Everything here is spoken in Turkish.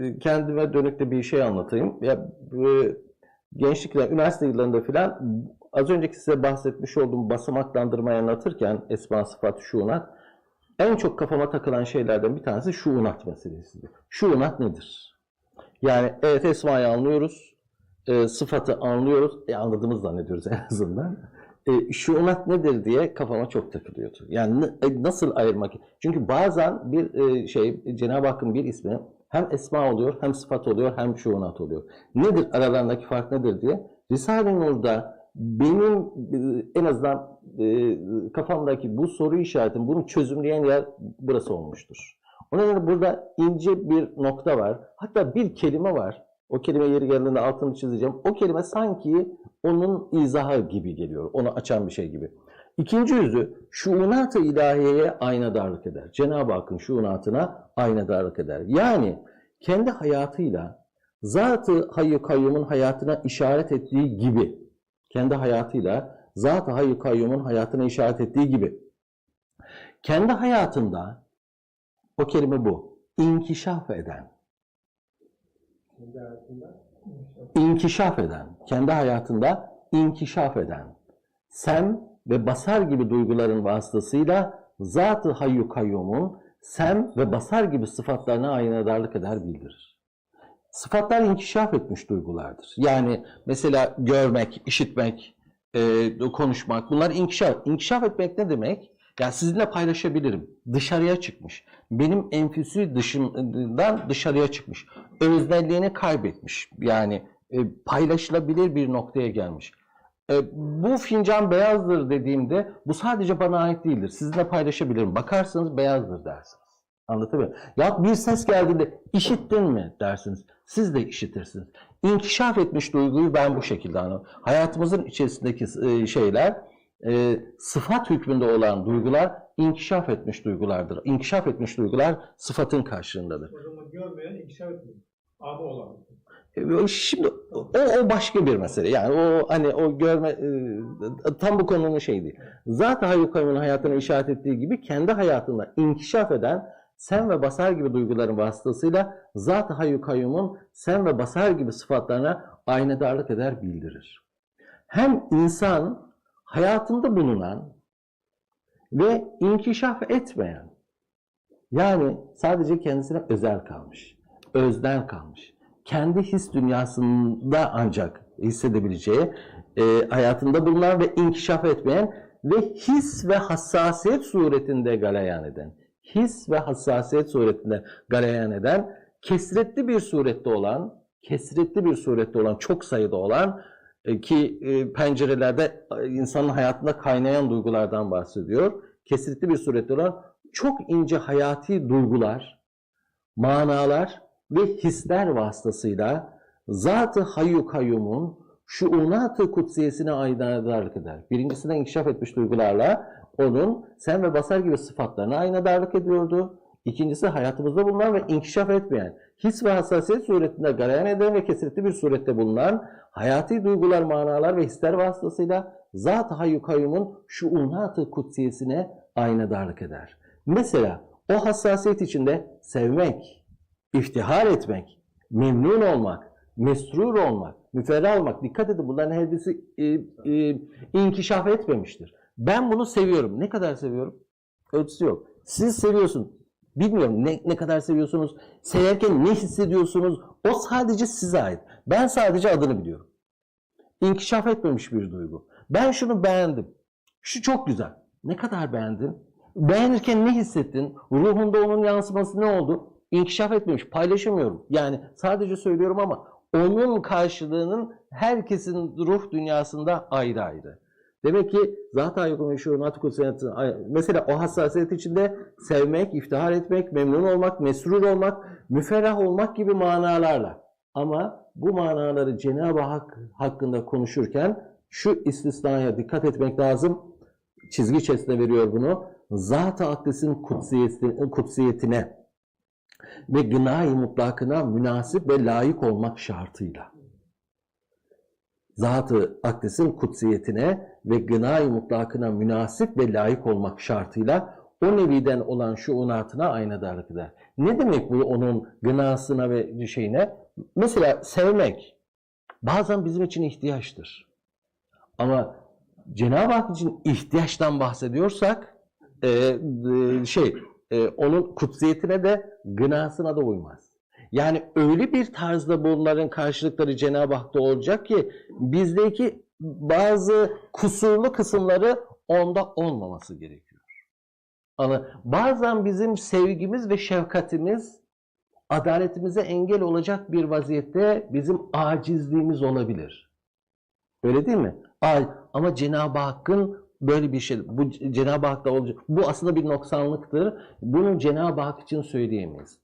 e, kendime dönük de bir şey anlatayım. Ya e, gençlikte, üniversite yıllarında filan az önceki size bahsetmiş olduğum basamaklandırmayı anlatırken esma sıfat şuunat en çok kafama takılan şeylerden bir tanesi şuunat meselesidir. Şuunat nedir? Yani evet esmayı anlıyoruz, e, sıfatı anlıyoruz, e, anladığımız zannediyoruz en azından. E, şuunat nedir diye kafama çok takılıyordu. Yani e, nasıl ayırmak? Çünkü bazen bir e, şey Cenab-ı Hakk'ın bir ismi hem esma oluyor, hem sıfat oluyor, hem şuunat oluyor. Nedir aralarındaki fark nedir diye Risale-i Nur'da benim e, en azından e, kafamdaki bu soru işaretim, bunu çözümleyen yer burası olmuştur. O nedenle burada ince bir nokta var. Hatta bir kelime var. O kelime yeri geldiğinde altını çizeceğim. O kelime sanki onun izahı gibi geliyor. Onu açan bir şey gibi. İkinci yüzü şuunat-ı ilahiyeye aynadarlık eder. Cenab-ı Hakk'ın şuunatına aynadarlık eder. Yani kendi hayatıyla zat-ı kayyumun hayatına işaret ettiği gibi kendi hayatıyla zat-ı kayyumun hayatına işaret ettiği gibi kendi hayatında o kelime bu. İnkişaf eden. İnkişaf eden. Kendi hayatında inkişaf eden. Sem ve basar gibi duyguların vasıtasıyla zat-ı hayyu kayyumun sem ve basar gibi sıfatlarına aynadarlık eder bildirir. Sıfatlar inkişaf etmiş duygulardır. Yani mesela görmek, işitmek, e, konuşmak bunlar inkişaf. İnkişaf etmek ne demek? Yani sizinle paylaşabilirim. Dışarıya çıkmış. Benim enfüsü dışından dışarıya çıkmış. Öznelliğini kaybetmiş. Yani e, paylaşılabilir bir noktaya gelmiş. E, bu fincan beyazdır dediğimde bu sadece bana ait değildir. Sizinle paylaşabilirim. Bakarsanız beyazdır dersiniz. Anlatabiliyor muyum? Ya bir ses geldiğinde işittin mi dersiniz. Siz de işitirsiniz. İnkişaf etmiş duyguyu ben bu şekilde anlıyorum. Hayatımızın içerisindeki e, şeyler e, sıfat hükmünde olan duygular inkişaf etmiş duygulardır. İnkişaf etmiş duygular sıfatın karşılığındadır. O görmeyen inkişaf etmiyor. Adı olan. E, Şimdi o, o başka bir mesele. Yani o hani o görme e, tam bu konunun şey değil. Zaten Hayyukayyum'un hayatına işaret ettiği gibi kendi hayatında inkişaf eden sen ve basar gibi duyguların vasıtasıyla Zat-ı Hayyukayyum'un sen ve basar gibi sıfatlarına aynadarlık eder, bildirir. Hem insan hayatında bulunan ve inkişaf etmeyen yani sadece kendisine özel kalmış, özden kalmış, kendi his dünyasında ancak hissedebileceği, e, hayatında bulunan ve inkişaf etmeyen ve his ve hassasiyet suretinde galeyan eden, his ve hassasiyet suretinde galeyan eden, kesretli bir surette olan, kesretli bir surette olan, çok sayıda olan e, ki e, pencerelerde e, insanın hayatında kaynayan duygulardan bahsediyor. Kesretli bir surette olan çok ince hayati duygular, manalar ve hisler vasıtasıyla Zat-ı Hayyu Kayyum'un şuunat-ı kutsiyesine aynadarlık eder. Birincisinden inkişaf etmiş duygularla onun sen ve basar gibi sıfatlarına aynadarlık ediyordu. İkincisi hayatımızda bulunan ve inkişaf etmeyen, his ve hassasiyet suretinde garayan eden ve kesretli bir surette bulunan hayati duygular, manalar ve hisler vasıtasıyla Zat-ı Hayyu Kayyum'un şuunat-ı kutsiyesine aynadarlık eder. Mesela o hassasiyet içinde sevmek, iftihar etmek, memnun olmak, mesrur olmak, müferrah olmak, dikkat edin bunların her birisi e, e, inkişaf etmemiştir. Ben bunu seviyorum. Ne kadar seviyorum? Ölçüsü yok. Siz seviyorsun. Bilmiyorum ne, ne kadar seviyorsunuz. Severken ne hissediyorsunuz? O sadece size ait. Ben sadece adını biliyorum. İnkişaf etmemiş bir duygu. Ben şunu beğendim. Şu çok güzel. Ne kadar beğendin? Beğenirken ne hissettin? Ruhunda onun yansıması ne oldu? İnkişaf etmemiş. Paylaşamıyorum. Yani sadece söylüyorum ama onun karşılığının herkesin ruh dünyasında ayrı ayrı. Demek ki zaten meşhur natıkul senetin mesela o hassasiyet içinde sevmek, iftihar etmek, memnun olmak, mesrur olmak, müferrah olmak gibi manalarla. Ama bu manaları Cenab-ı Hak hakkında konuşurken şu istisnaya dikkat etmek lazım. Çizgi içerisinde veriyor bunu. Zat-ı Akdes'in kutsiyeti- kutsiyetine ve gınai mutlakına münasip ve layık olmak şartıyla. Zat-ı Akdes'in kutsiyetine ve gınai mutlakına münasip ve layık olmak şartıyla o neviden olan şuunatına aynadarlık eder. Ne demek bu onun gınasına ve şeyine? Mesela sevmek bazen bizim için ihtiyaçtır. Ama Cenab-ı Hak için ihtiyaçtan bahsediyorsak e, e, şey e, onun kutsiyetine de gınasına da uymaz. Yani öyle bir tarzda bunların karşılıkları Cenab-ı Hak'ta olacak ki bizdeki bazı kusurlu kısımları onda olmaması gerekiyor. Ama bazen bizim sevgimiz ve şefkatimiz adaletimize engel olacak bir vaziyette bizim acizliğimiz olabilir. Öyle değil mi? Ama Cenab-ı Hakk'ın böyle bir şey, bu Cenab-ı Hak'ta olacak. Bu aslında bir noksanlıktır. Bunu Cenab-ı Hak için söyleyemeyiz.